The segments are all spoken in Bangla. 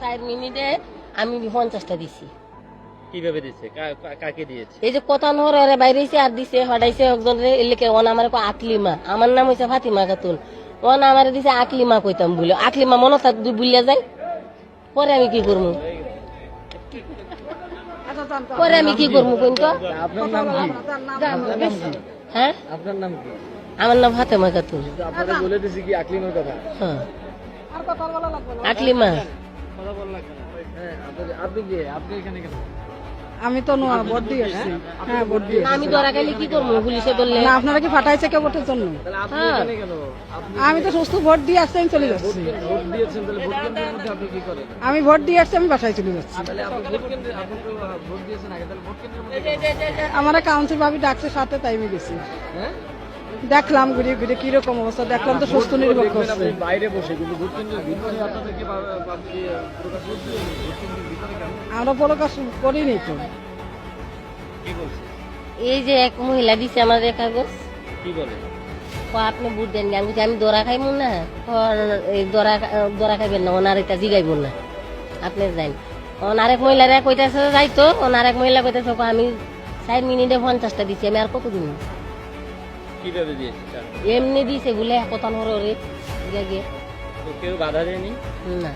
চার মিনিটে আমি পঞ্চাশটা দিছি। কীভাবে কা- কাকে দিয়েছে? এই যে কথা নহরে বাইরেছে আর দিছে হটাইছে একজন এলাকে ওন আমার কো আকলিমা। আমার নাম হইছে ফাতিমা খাতুন। ওন আমার দিছে আকলিমা কইতাম বলে। আকলিমা মনে থাক দুই বুলিয়া যায় পরে আমি কি করব পরে আমি কি করব কোন তো? আপনার নাম কি আপনার নাম কি? হ্যাঁ? আপনার নাম কি? আমার নাম ফাতেমা খাতুন। আপনারা বলে দিছি কি আকলিমের কথা? হ্যাঁ। আকলিমা। হ্যাঁ আপনি- আপনি কে? আপনি এখানে কেন? আমি তো নোয়া ভোট দিয়ে আসছি হ্যাঁ? ভোট দিয়ে আমি ধরা খাইলে কি করব পুলিশে ধরলে না আপনারা কি ফাটাইছে কে ভোটের জন্য? তাহলে আপনি হ্যাঁ। আমি তো সুস্থ ভোট দিয়ে আসছি আমি চলে যাচ্ছি। ভোট দিয়েছেন তাহলে ভোট কেন্দ্রের মধ্যে আপনি কি করেন? আমি ভোট দিয়ে আসছি আমি বাসায় চলে যাচ্ছি? আমার কাউন্সিল ভাবি ডাকছে সাথে তাই আমি গেছি। হ্যাঁ? দেখলাম ঘুরে ঘুরে কীরকম অবস্থা দেখলাম তো সুস্থ দেখবেন করছে। বাইরে বসে আমরা প্রকাশ করিনি তো। এই যে এক মহিলা দিছে আমাদের কাগজ। কি বলে? আপনি বুঝ দেন আমি আমি দরা খাইব না দরা দরা খাইবেন না ওনার এটা জিগাইব না। আপনি যাই ওনার এক মহিলারা কইতেছে যাইতো ওনার এক মহিলা কইতেছে "কো, আমি চার মিনিটে পঞ্চাশটা দিছি আমি আর কত দিন কীভাবে দিয়েছে এমনি দিছে বলে কত নরে গিয়ে। তো কেউ বাধা দেয়নি? না।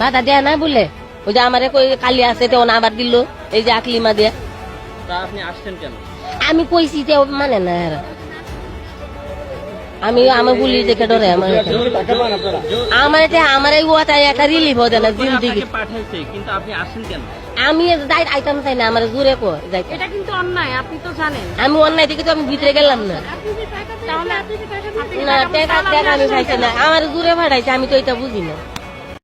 বাধা দেয়া না বলে। ওই যে আমার কই কালি আছে তো না আবার দিল। এই যে আকলিমা দেয়া। তা আপনি আসছেন কেন? আমি কইছি যে মানে না। আমি আমার বুলি দেখে ডরে আমার আমার এটা আমার এই ওয়াটা একটা রিলিফ হতে না আপনাকে পাঠাইছে কিন্তু আপনি আসেন কেন? আমি যাই আইতাম চাই না আমার জোরে কো যাই এটা কিন্তু অন্যায় আপনি তো জানেন। আমি অন্যায় দিকে তো আমি ভিতরে গেলাম না। তাহলে আপনি কি টাকা দিতে না টাকা টাকা আমি পাইছি না আমার জোরে ভাড়াইছে আমি তো এটা বুঝি না।